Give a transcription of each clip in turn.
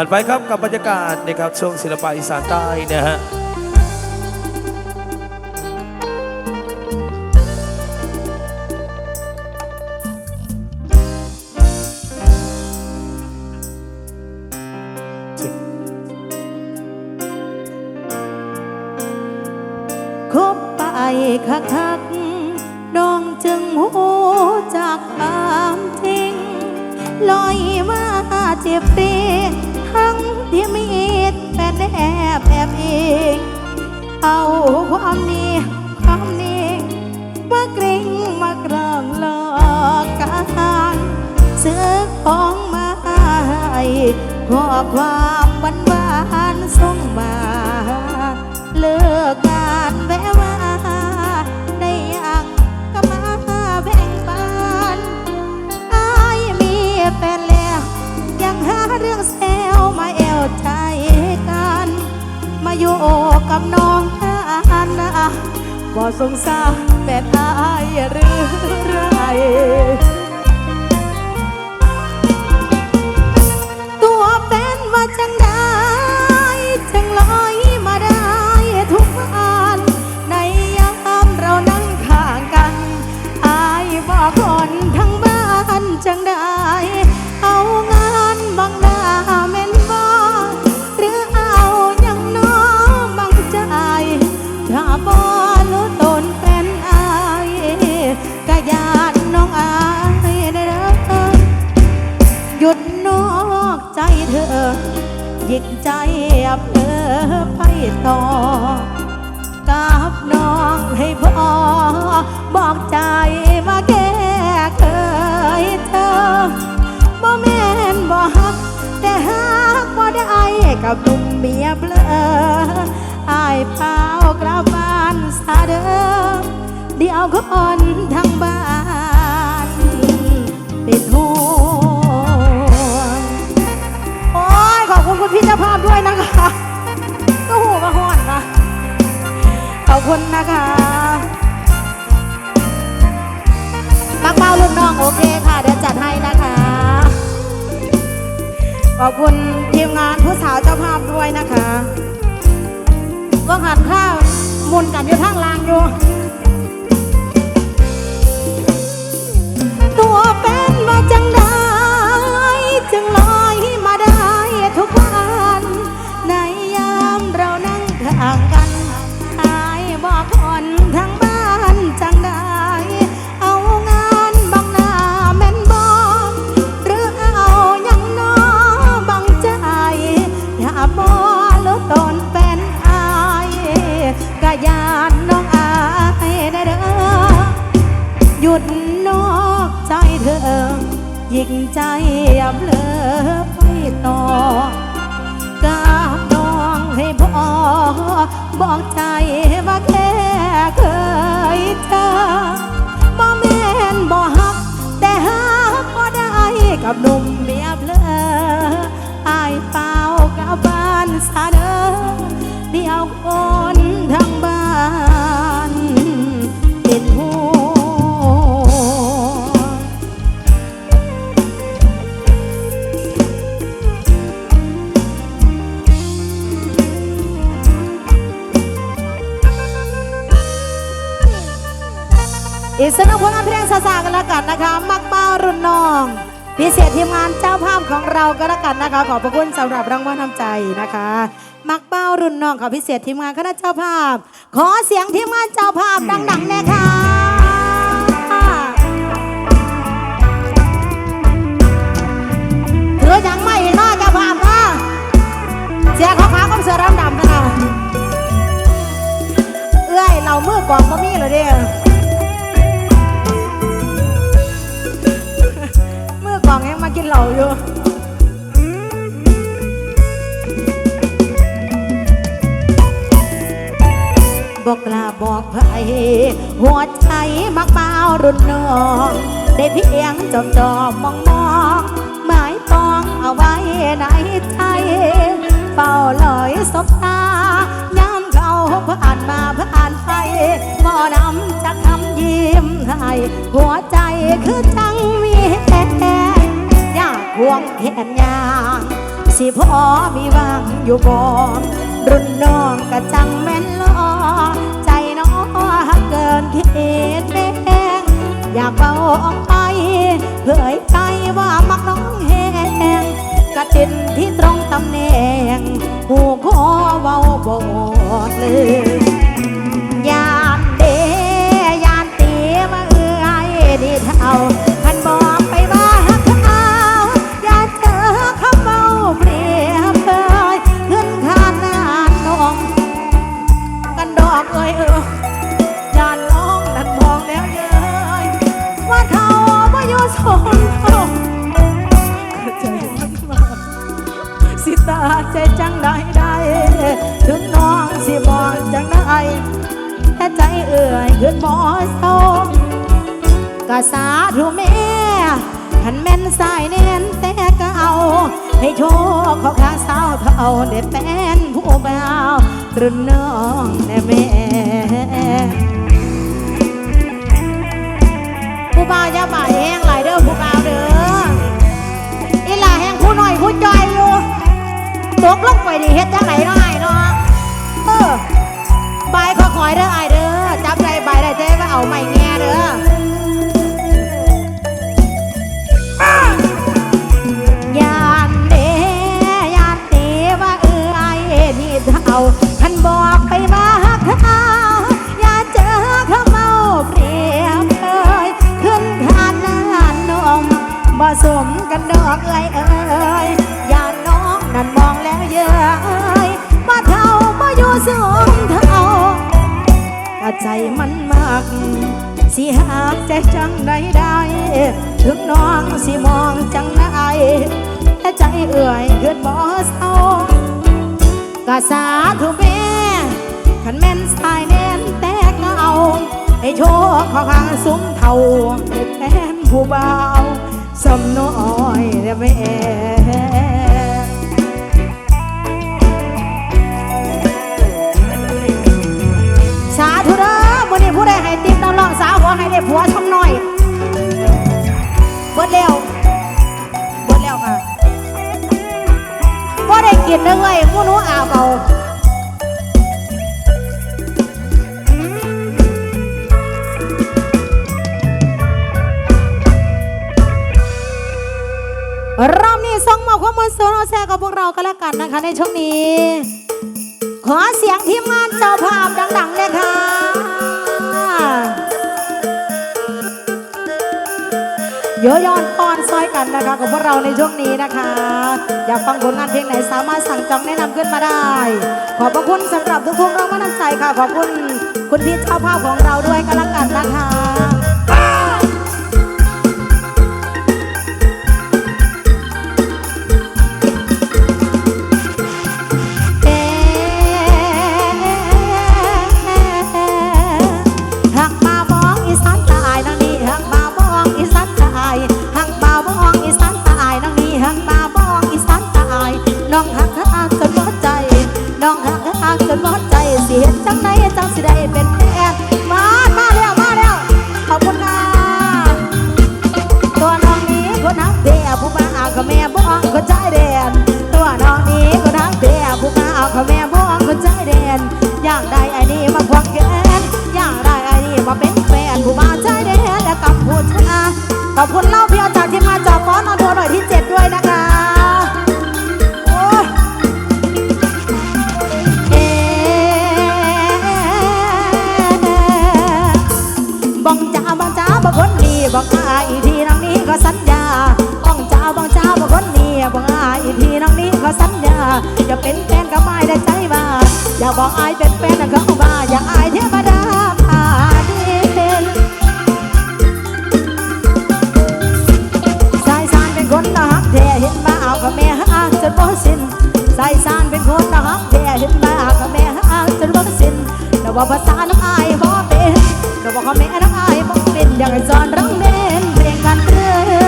ผ่านไปครับกับบรรยากาศนะครับช่วงศิลปะอีสานใต้นะฮะ ความนี้ความนี้มากรงมากรองหลอกกันซื้อของมาให้ขอความหวานหวานส่งมา เลิกงานแวะมาได้ยังก็มาแบ่งปันอายมีแฟนแล้ว ยังหาเรื่องแซวมาแอวใจกัน มาอยู่กับน้อง นะบ่สงสารแม่อายหรือไร ตัวเป็นว่าจังได้ เดี๋ยวคนทั้งบ้าน เป็นห่วงโอ้ย ขอบคุณคุณพี่เจ้าภาพด้วยนะคะก็หูกระหอนนะขอบคุณนะคะมักเมารุ่นน้องโอเคค่ะ เดี๋ยวจัดให้นะคะ ขอบคุณทีมงานผู้สาวเจ้าภาพด้วยนะคะว่าหันข้าวมุนกันอยู่ทางลางอยู่ ตัวเป็นมาจังได้ ใจอย่าเพลอไปต่อกับน้องให้พอบอกใจว่าแค่เคยเธอบ่แม่นบ่ฮัก แต่ฮักบ่ได้กับหนุ่มเมียเพลออายเปล่ากับบ้านซาเดอเดียวคนทั้งบ้าน สนุกผลงานเพลงซาซากันแล้วกันนะคะ มักเป้ารุ่นน้องพิเศษทีมงานเจ้าภาพของเราก็แล้วกันนะคะ ขอบพระคุณสำหรับรางวัลน้ำใจนะคะ มักเป้ารุ่นน้องค่ะพิเศษทีมงานคณะเจ้าภาพ ขอเสียงทีมงานเจ้าภาพดังๆแน่ค่ะถือยังไม่เห็นหน้าเจ้าภาพนะเสียขาวๆกับเสือดำดำนะคะเอ้ยเรามือกองมามีเหรอเด้อ เหล้าอยู่บอกกล้าบอกไผหัวใจมักเบารุนนองได้เพียงจอมจอมมองมองหมายปองเอาไว้ในใจเฝ้าลอยสบตายามเขาผ่านมาผ่านไปบ่นำจากคำยิ้มให้หัวใจคือจังมีแหงอยากค วงแขนยางสิพอมีวางอยู่บ่รุ่นน้องกะจังแม่นลอใจน้องหักเกินคิดแดงอยากเบาออกไปเผยใจว่ามักน้องแหงกระตินที่ตรงตำแหน่งหูขอเบาบอดเลย ขันแม่นสายเน้นแต่ก็เอา ให้โชคเขาข้าสาวเท่าได้เป็นผู้บ่าวตรึนน้องแน่แม่ผู้บ่าวย่าบ่าแห้งหลายเด้อผู้บ่าวเด้ออีหล่าแห้งผู้หน่อยผู้จอยอยู่ตกลงไปดิเฮ็ดจังไหนเนาะไอ้เนาะเออใบายขอคอยเด้อไอายเด้อจับใจใบได้เจ๊ก็เอาไม่แง่เด้อ มันมาก สิหากใจจังใดได้ ถึงน้องสิมองจังไดแต่ใจเอื่อยเกินบ่เศร้ากะสาธุแม่ขันแม่นสายแน่นแตกเอาให้โชคขอข้างซุ้มเท่าแฟนผู้เบาสำน้อยเด้อแม่ องน้องสาวขอให้ได้ผัวชมหน่อยเบิดแล้วเบิดแล้วค่ะบ่ได้กินเด้อเอ้ยหมู่หนูอาบเอารอบนี้ส่งมาความมือสูงแซ่กับพวกเรากันแล้วกันนะคะ ในช่วงนี้ ขอเสียงทีมงานเจ้าภาพดังๆเลยค่ะ เยอะย้อนป้อนซอยกันนะคะของพวกเราในช่วงนี้นะคะ อยากฟังผลงานเพลงไหนสามารถสั่งจองแนะนำขึ้นมาได้ ขอบพระคุณสำหรับทุกพวงเรามาน้ำใจค่ะ ขอบคุณคุณพี่เจ้าภาพของเราด้วยกันละกันนะคะ อีทีน้องนี้ก็สัญญาจะเป็นแฟนกับไม่ได้ใจว่าอย่าบอกอายเป็นแฟนนะเขาว่าอย่าอายเทวดาผ่าดินสายสานเป็นคนนะฮักแท้เห็นมาเอากับแม่ฮักจนบ่สิ้นสายสานเป็นคนนะฮักแท้เห็นมาเอากับแม่ฮักจนบ่สิ้นแต่ว่าภาษาน้องอายบ่เป็นเราบอกว่าแม่น้องอายบอกเป็นอยากให้สอนร้องเล่นเพลงกันเรื่อง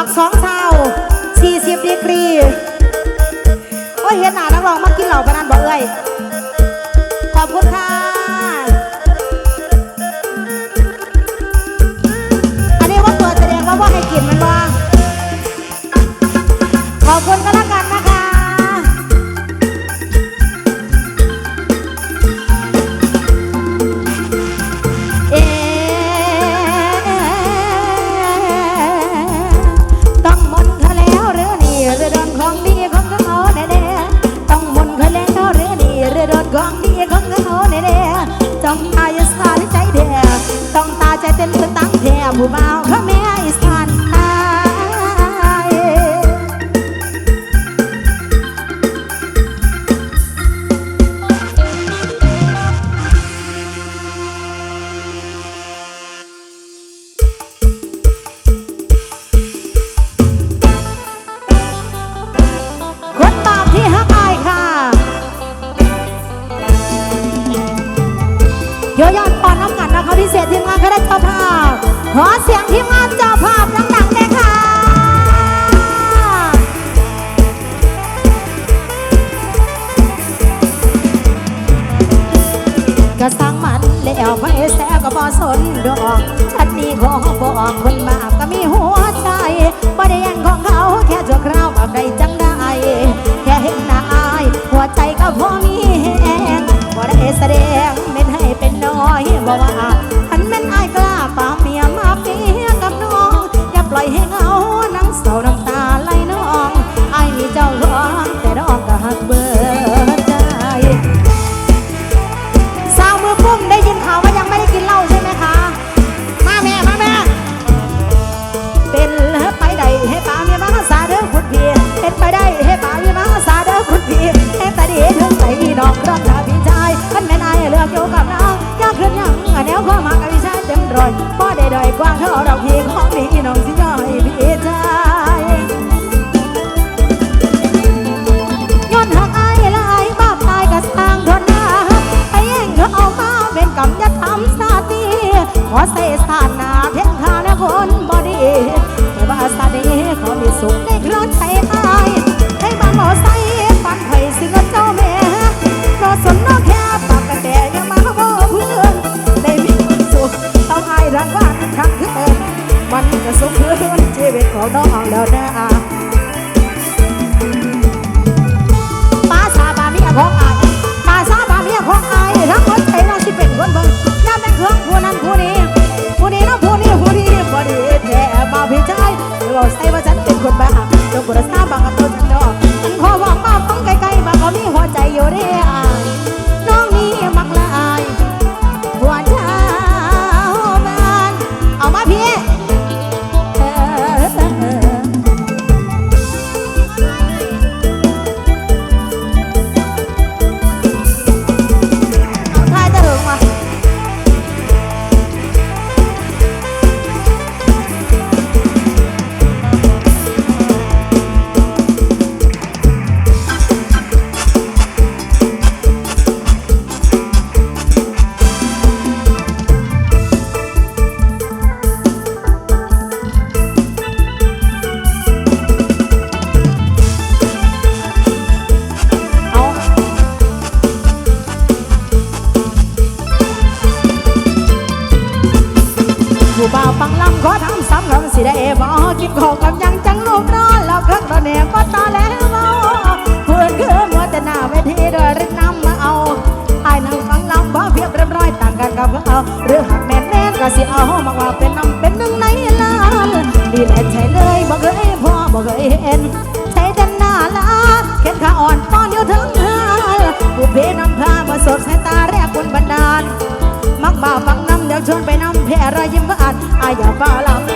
ักสองเท้าสี่สิบดีกรีโอ้ยเห็นหนานักร้องมากินเหล่าปนันบอกเอ้ยขอบคุณค่ะ อันนี้ว่าตัวแสดงว่าว่าให้กินมันว่าขอบคุณค่ะ Come on, come on. ขอทำซ้ำคำสิได้บอกิบของกำยังจังลูกนอนเราเครั้งตอนเนี่ยก็ตาแล้วเพื่อนคือมัวแต่หน้าเวทีเดินรินำมาเอาไอ้นางฟังลำบ่เพียบเรียบร้อยต่างกันกับเอาหรือหักแม่แน่ก็สิเอามาว่าเป็นน้ำเป็นหนึ่งในล้านดีแลใช่เลยบอกเคยพ่อบอกเคยเห็นใช้แต่หน้าละเข็นขาอ่อนป้อนเดียวถึงหาผู้เพน้ำพาม่สด แผ่รอยยิ้มก็อาจอายอยาบาลำ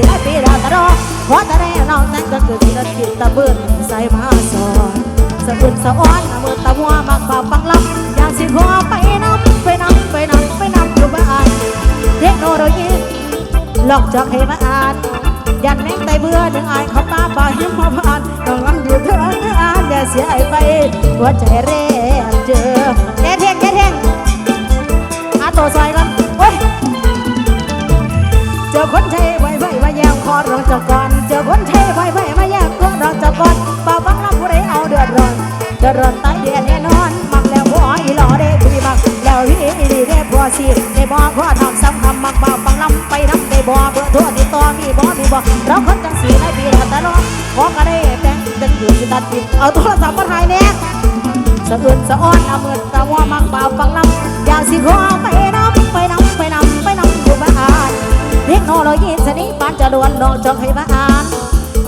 อคนจะเสียปีละตะรอพอจะได้น้องนั้นก็คือศิลปินตะเบิ้นใส่มาสอนสะอึดสะอ้อนมือตะมัวมักบ่าวฟังลำอยากสิขอไปน้ำไปน้ำไปน้ำไปน้ำอยู่บ้านเทคโนโลยีหลอกจอกให้มาอ่านยันแม่งไตเบื่อดึงอายเขาป้าป่าหิมพผ่านต้องลำอยู่เถิงอ่านอย่าเสียไปหัวใจแรกเจอแกเท่งแกเท่งหาตัวซอยกันโอ้ยเจอคนใช้ ไว้ไว้มาแย่งคอรองเจ้าก่อนเจอคนใช้ไว้ไว้มาแย่งคอรองเจ้าก่อนป่าบังลำผู้ใดเอาเดือดร้อนเดือดร้อนตายเดียแน่นอนมักแล้วบ่อีหล่อได้คุยมักแล้วพี่ดีได้พอสิได้บ่พอทำซ้ำคำมักบ่าวบังลำไปน้ำได้บ่เบื่อทั่วติดต่อมีบ่มีบ่เราคนจังสีในปีละตลอดขอก็ได้แต่งตึงอยู่ที่ตัดติดเอาโทรศัพท์มาถ่ายเนี่ยสะอื่นสะอ้อนเอามือตะว่ามักบ่าฟังลำอยากสิขอไป เทคโนโลยีสนิปานจะดวนนอกจองให้มาอ่าน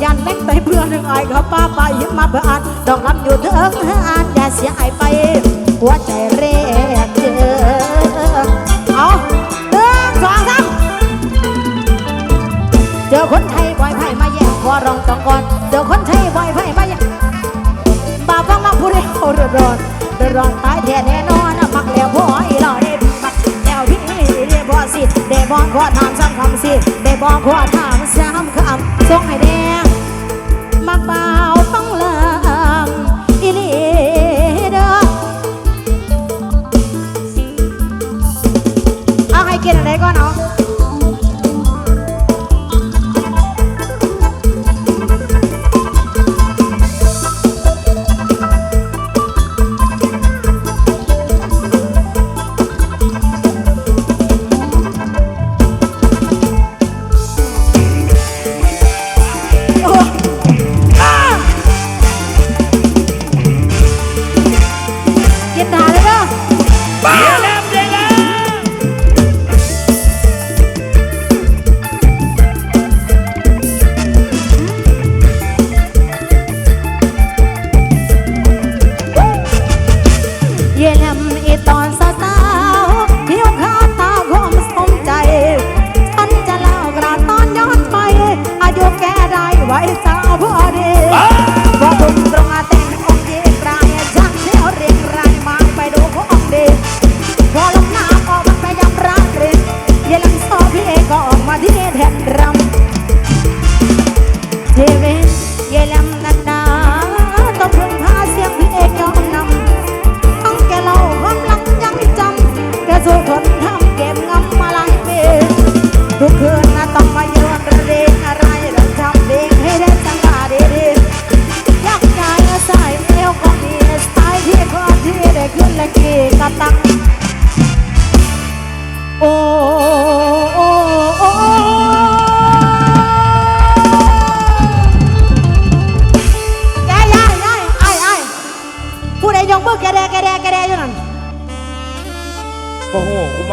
ยันเล็กไปเพื่อนหนึ่งไอ้เขาป้าไปยิ้มมาเพื่ออ่านดอกลำอยู่เถิงอ่านอย่าเสียไอ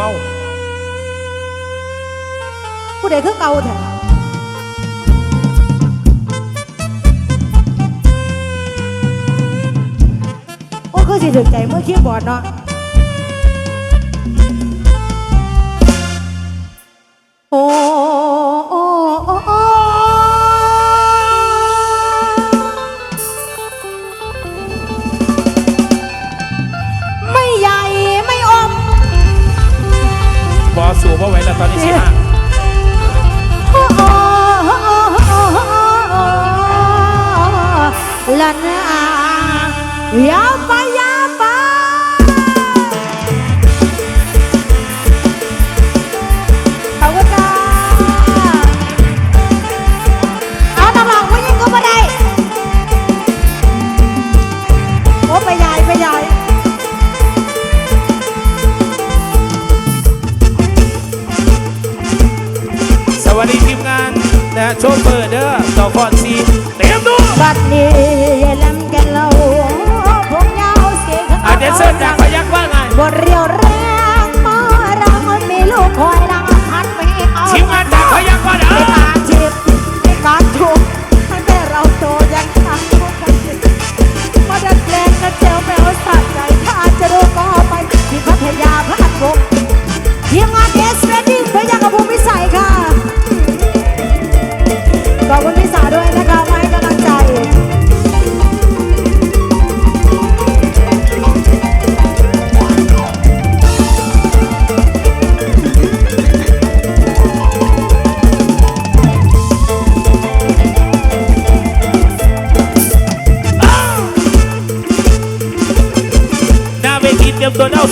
อ้โหกูเมาผู้ใดคือเก่าแท้โอ้คือสิถึงใจเมื่อคีย์บอร์ดเนาะโอ้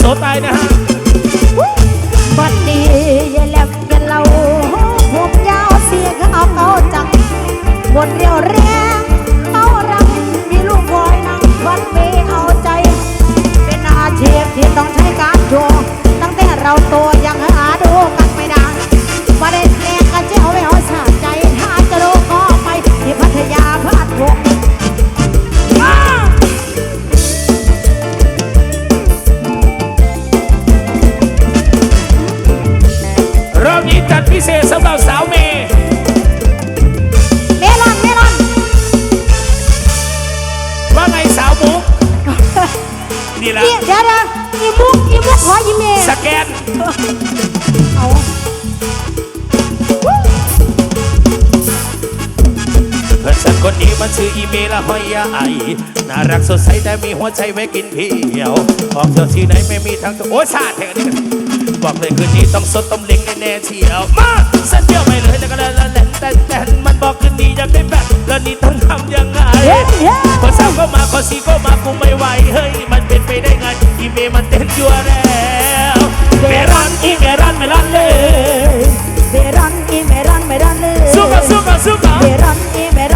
โสตายนะฮะ แต่มีหัวใจไว้กินเพียวออกเที่ที่ไหนไม่มีทางตัวโอ้ชาแท้นี่บอกเลยคืนนี้ต้องสดต้มเล้งแน่เชียวมาเส้นเดียวไปเลยแต่ก็แล้วแหลนแต่แต่มันบอกคืนนี้อยากได้แบบแล้วนี่ต้องทำยังไงคนสาก็มาคอซีก็มากูไม่ไหวเฮ้ยมันเป็นไปได้ไงอีเมมันเต้นจัวแล้วเมรันอีเมรันเมรันเลยเมรันอีเมรันเมรันเลยสู้กันสู้กันสู้กันเมรันอีเมรัน